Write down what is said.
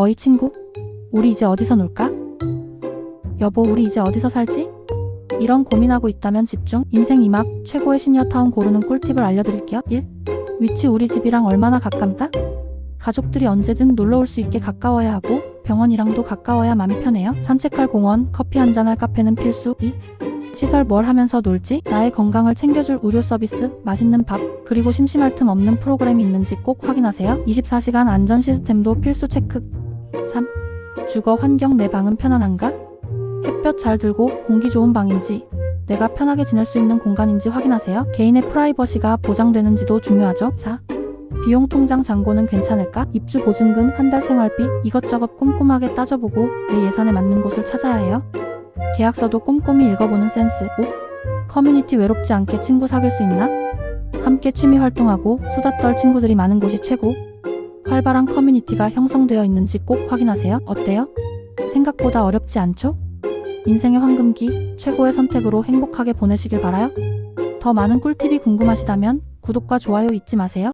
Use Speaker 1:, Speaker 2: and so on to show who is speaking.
Speaker 1: 어이 친구? 우리 이제 어디서 놀까? 여보, 우리 이제 어디서 살지? 이런 고민하고 있다면 집중. 인생 2막 최고의 시니어타운 고르는 꿀팁을 알려드릴게요. 1. 위치 우리 집이랑 얼마나 가깝다? 가족들이 언제든 놀러 올 수 있게 가까워야 하고 병원이랑도 가까워야 맘 편해요. 산책할 공원, 커피 한잔할 카페는 필수. 2. 시설 뭘 하면서 놀지? 나의 건강을 챙겨줄 의료 서비스, 맛있는 밥, 그리고 심심할 틈 없는 프로그램이 있는지 꼭 확인하세요. 24시간 안전 시스템도 필수 체크. 3. 주거 환경 내 방은 편안한가? 햇볕 잘 들고 공기 좋은 방인지, 내가 편하게 지낼 수 있는 공간인지 확인하세요. 개인의 프라이버시가 보장되는지도 중요하죠. 4. 비용 통장 잔고는 괜찮을까? 입주 보증금, 한 달 생활비, 이것저것 꼼꼼하게 따져보고 내 예산에 맞는 곳을 찾아야 해요. 계약서도 꼼꼼히 읽어보는 센스. 5. 커뮤니티 외롭지 않게 친구 사귈 수 있나? 함께 취미 활동하고 수다 떨 친구들이 많은 곳이 최고. 활발한 커뮤니티가 형성되어 있는지 꼭 확인하세요. 어때요? 생각보다 어렵지 않죠? 인생의 황금기, 최고의 선택으로 행복하게 보내시길 바라요. 더 많은 꿀팁이 궁금하시다면 구독과 좋아요 잊지 마세요.